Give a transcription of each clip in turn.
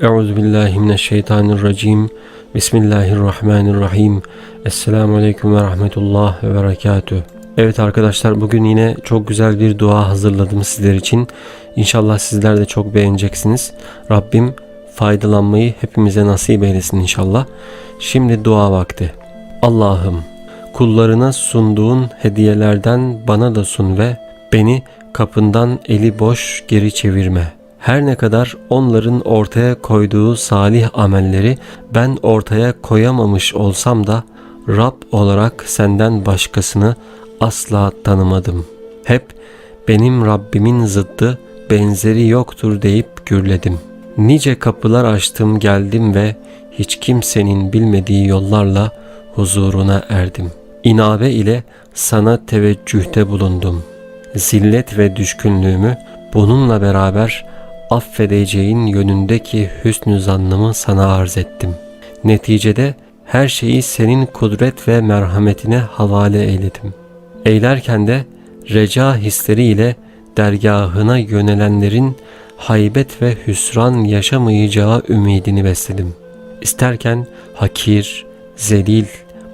Euzu billahi mineşşeytanirracim. Bismillahirrahmanirrahim. Esselamu aleyküm ve rahmetullah ve berekatüh. Evet arkadaşlar bugün yine çok güzel bir dua hazırladım sizler için. İnşallah sizler de çok beğeneceksiniz. Rabbim faydalanmayı hepimize nasip eylesin inşallah. Şimdi dua vakti. Allah'ım kullarına sunduğun hediyelerden bana da sun ve beni kapından eli boş geri çevirme. Her ne kadar onların ortaya koyduğu salih amelleri ben ortaya koyamamış olsam da Rab olarak senden başkasını asla tanımadım. Hep benim Rabbimin zıddı benzeri yoktur deyip gürledim. Nice kapılar açtım geldim ve hiç kimsenin bilmediği yollarla huzuruna erdim. İnabe ile sana teveccühte bulundum. Zillet ve düşkünlüğümü bununla beraber affedeceğin yönündeki hüsnü zannımı sana arz ettim. Neticede her şeyi senin kudret ve merhametine havale eyledim. Eylerken de reca hisleriyle dergahına yönelenlerin haybet ve hüsran yaşamayacağı ümidini besledim. İsterken hakir, zelil,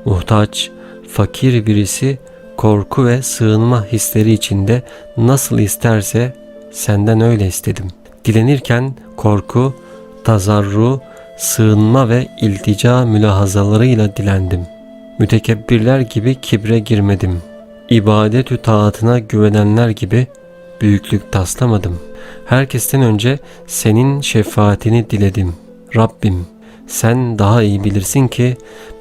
muhtaç, fakir birisi korku ve sığınma hisleri içinde nasıl isterse senden öyle istedim. Dilenirken korku, tazarru, sığınma ve iltica mülahazalarıyla dilendim. Mütekebbirler gibi kibre girmedim. İbadetü taatına güvenenler gibi büyüklük taslamadım. Herkesten önce senin şefaatini diledim. Rabbim sen daha iyi bilirsin ki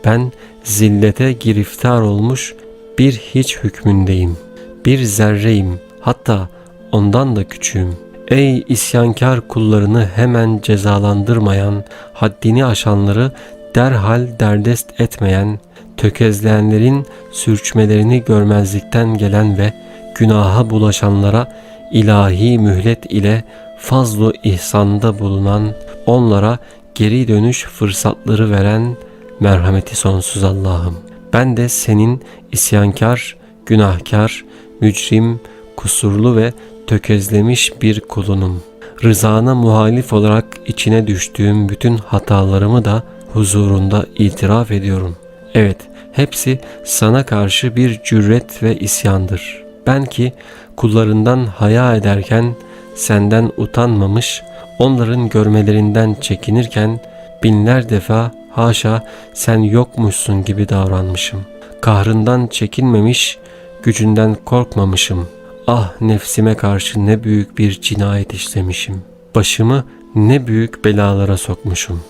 ben zillete giriftar olmuş bir hiç hükmündeyim. Bir zerreyim hatta ondan da küçüğüm. Ey isyankar kullarını hemen cezalandırmayan, haddini aşanları derhal derdest etmeyen, tökezleyenlerin sürçmelerini görmezlikten gelen ve günaha bulaşanlara ilahi mühlet ile fazlu ihsanda bulunan, onlara geri dönüş fırsatları veren merhameti sonsuz Allah'ım. Ben de senin isyankar, günahkar, mücrim, kusurlu ve tökezlemiş bir kulunum. Rızana muhalif olarak içine düştüğüm bütün hatalarımı da huzurunda itiraf ediyorum. Evet, hepsi sana karşı bir cüret ve isyandır. Ben ki kullarından haya ederken senden utanmamış, onların görmelerinden çekinirken binler defa haşa sen yokmuşsun gibi davranmışım. Kahrından çekinmemiş, gücünden korkmamışım. Ah nefsime karşı ne büyük bir cinayet işlemişim. Başımı ne büyük belalara sokmuşum.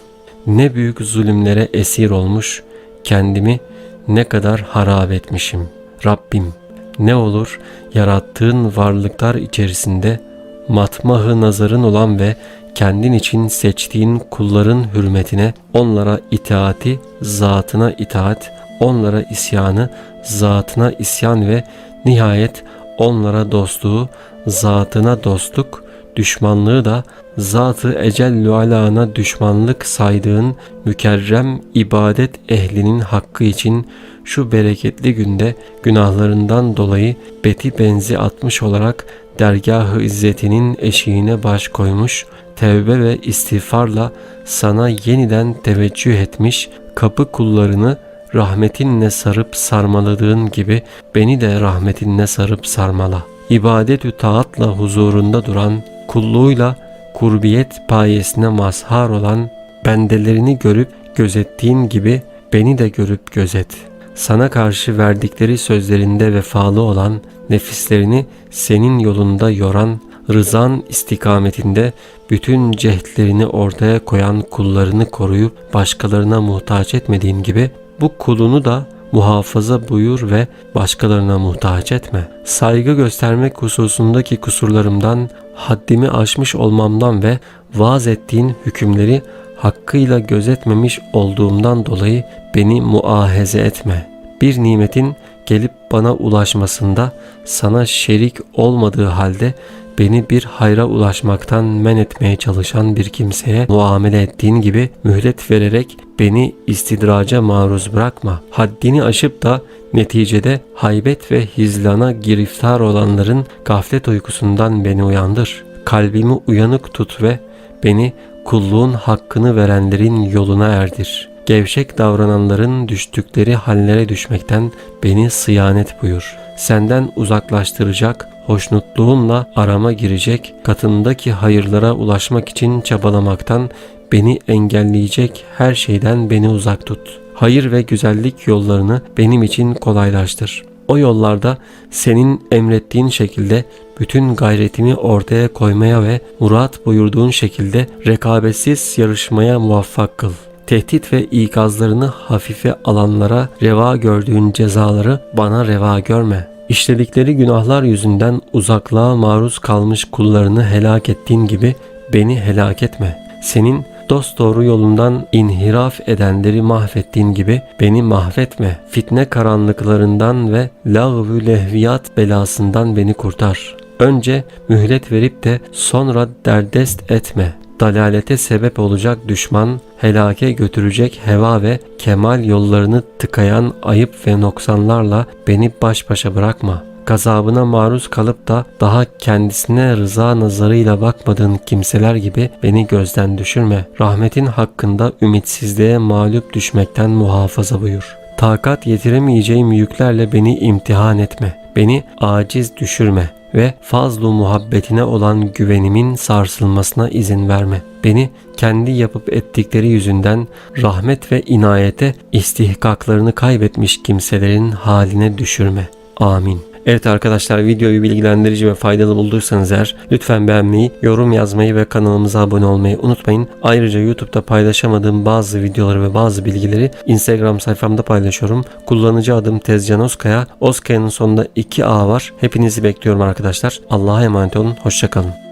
Ne büyük zulümlere esir olmuş, kendimi ne kadar harap etmişim. Rabbim ne olur yarattığın varlıklar içerisinde matmahı nazarın olan ve kendin için seçtiğin kulların hürmetine onlara itaati, zatına itaat, onlara isyanı, zatına isyan ve nihayet onlara dostluğu, zatına dostluk, düşmanlığı da zatı ecellü alana düşmanlık saydığın mükerrem ibadet ehlinin hakkı için şu bereketli günde günahlarından dolayı beti benzi atmış olarak dergah-ı izzetinin eşiğine baş koymuş, tevbe ve istiğfarla sana yeniden teveccüh etmiş, kapı kullarını rahmetinle sarıp sarmaladığın gibi beni de rahmetinle sarıp sarmala. İbadetü taatla huzurunda duran, kulluğuyla kurbiyet payesine mazhar olan, bendelerini görüp gözettiğin gibi beni de görüp gözet. Sana karşı verdikleri sözlerinde vefalı olan, nefislerini senin yolunda yoran, rızan istikametinde bütün cehdlerini ortaya koyan kullarını koruyup başkalarına muhtaç etmediğin gibi bu kulunu da muhafaza buyur ve başkalarına muhtaç etme. Saygı göstermek hususundaki kusurlarımdan, haddimi aşmış olmamdan ve vaaz ettiğin hükümleri hakkıyla gözetmemiş olduğumdan dolayı beni muahaze etme. Bir nimetin gelip bana ulaşmasında sana şerik olmadığı halde beni bir hayra ulaşmaktan men etmeye çalışan bir kimseye muamele ettiğin gibi mühlet vererek beni istidraca maruz bırakma. Haddini aşıp da neticede haybet ve hizlana giriftar olanların gaflet uykusundan beni uyandır. kalbimi uyanık tut ve beni kulluğun hakkını verenlerin yoluna erdir. Gevşek davrananların düştükleri hallere düşmekten beni sıyanet buyur. Senden uzaklaştıracak, hoşnutluğunla arama girecek, katındaki hayırlara ulaşmak için çabalamaktan beni engelleyecek her şeyden beni uzak tut. Hayır ve güzellik yollarını benim için kolaylaştır. O yollarda senin emrettiğin şekilde bütün gayretimi ortaya koymaya ve murat buyurduğun şekilde rekabetsiz yarışmaya muvaffak kıl. Tehdit ve ikazlarını hafife alanlara reva gördüğün cezaları bana reva görme. İşledikleri günahlar yüzünden uzaklığa maruz kalmış kullarını helak ettiğin gibi beni helak etme. Senin dost doğru yolundan inhiraf edenleri mahvettiğin gibi beni mahvetme. Fitne karanlıklarından ve lağvü lehviyat belasından beni kurtar. Önce mühlet verip de sonra derdest etme. Dalalete sebep olacak düşman, helake götürecek heva ve kemal yollarını tıkayan ayıp ve noksanlarla beni baş başa bırakma.'' gazabına maruz kalıp da daha kendisine rıza nazarıyla bakmadığın kimseler gibi beni gözden düşürme. Rahmetin hakkında ümitsizliğe mağlup düşmekten muhafaza buyur. Takat yetiremeyeceğim yüklerle beni imtihan etme. Beni aciz düşürme ve fazlu muhabbetine olan güvenimin sarsılmasına izin verme. Beni kendi yapıp ettikleri yüzünden rahmet ve inayete istihkaklarını kaybetmiş kimselerin haline düşürme. Amin. Evet arkadaşlar videoyu bilgilendirici ve faydalı bulduysanız eğer lütfen beğenmeyi, yorum yazmayı ve kanalımıza abone olmayı unutmayın. Ayrıca YouTube'da paylaşamadığım bazı videoları ve bazı bilgileri Instagram sayfamda paylaşıyorum. Kullanıcı adım Tezcan Oskaya. Oskaya'nın sonunda 2 A var. Hepinizi bekliyorum arkadaşlar. Allah'a emanet olun. Hoşçakalın.